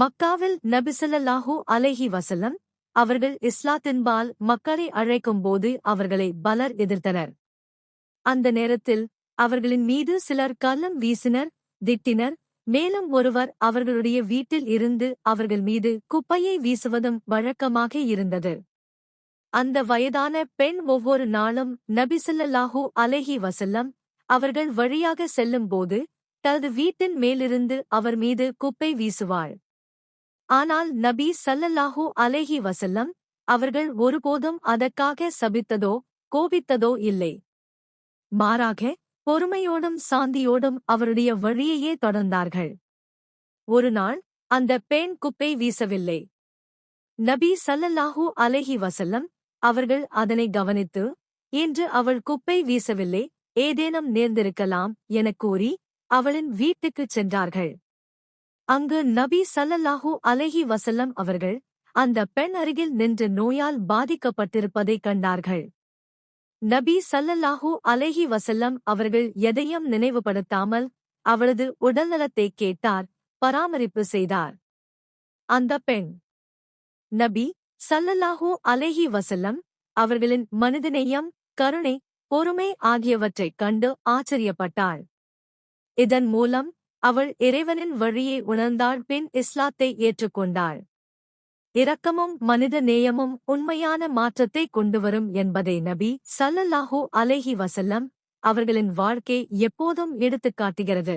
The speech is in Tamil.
மக்காவில் நபிசல்லாஹூ அலைஹி வசல்லம் அவர்கள் இஸ்லாத்தின்பால் மக்களை அழைக்கும்போது அவர்களை பலர் எதிர்த்தனர். அந்த நேரத்தில் அவர்களின் மீது சிலர் கல்லம் வீசினர் திட்டினர். மேலும் ஒருவர் அவர்களுடைய வீட்டில் இருந்து அவர்கள் மீது குப்பையை வீசுவதும் வழக்கமாக இருந்தது. அந்த வயதான பெண் ஒவ்வொரு நாளும் நபிசல்லாஹூ அலைஹி வசல்லம் அவர்கள் வழியாக செல்லும்போது தனது வீட்டின் மேலிருந்து அவர் மீது குப்பை வீசுவாள். ஆனால் நபி சல்லல்லாஹூ அலைஹி வசல்லம் அவர்கள் ஒருபோதும் அதற்காக சபித்ததோ கோபித்ததோ இல்லை. மாறாக பொறுமையோடும் சாந்தியோடும் அவருடைய வழியையே தொடர்ந்தார்கள். ஒருநாள் அந்த பெண் குப்பை வீசவில்லை. நபி சல்லல்லாஹூ அலைஹி வசல்லம் அவர்கள் அதனை கவனித்து இன்று அவள் குப்பை வீசவில்லை ஏதேனும் நேர்ந்திருக்கலாம் எனக் கூறி அவளின் வீட்டுக்குச் சென்றார்கள். அங்கு நபி சல்லல்லாஹூ அலைஹி வசல்லம் அவர்கள் அந்த பெண் அருகில் நின்று நோயால் பாதிக்கப்பட்டிருப்பதைக் கண்டார்கள். நபி சல்லல்லாஹூ அலைஹி வசல்லம் அவர்கள் எதையும் நினைவுபடுத்தாமல் அவளது உடல்நலத்தை கேட்டார் பராமரிப்பு செய்தார். அந்த பெண் நபி சல்லல்லாஹூ அலைஹி வசல்லம் அவர்களின் மனிதநேயம் கருணை பொறுமை ஆகியவற்றைக் கண்டு ஆச்சரியப்பட்டாள். இதன் மூலம் அவள் இறைவனின் வழியை உணர்ந்தாள் பின் இஸ்லாத்தை ஏற்றுக்கொண்டாள். இரக்கமும் மனித நேயமும் உண்மையான மாற்றத்தை கொண்டுவரும் என்பதை நபி சல்லல்லாஹூ அலைஹி வசல்லம் அவர்களின் வாழ்க்கை எப்போதும் எடுத்துக் காட்டுகிறது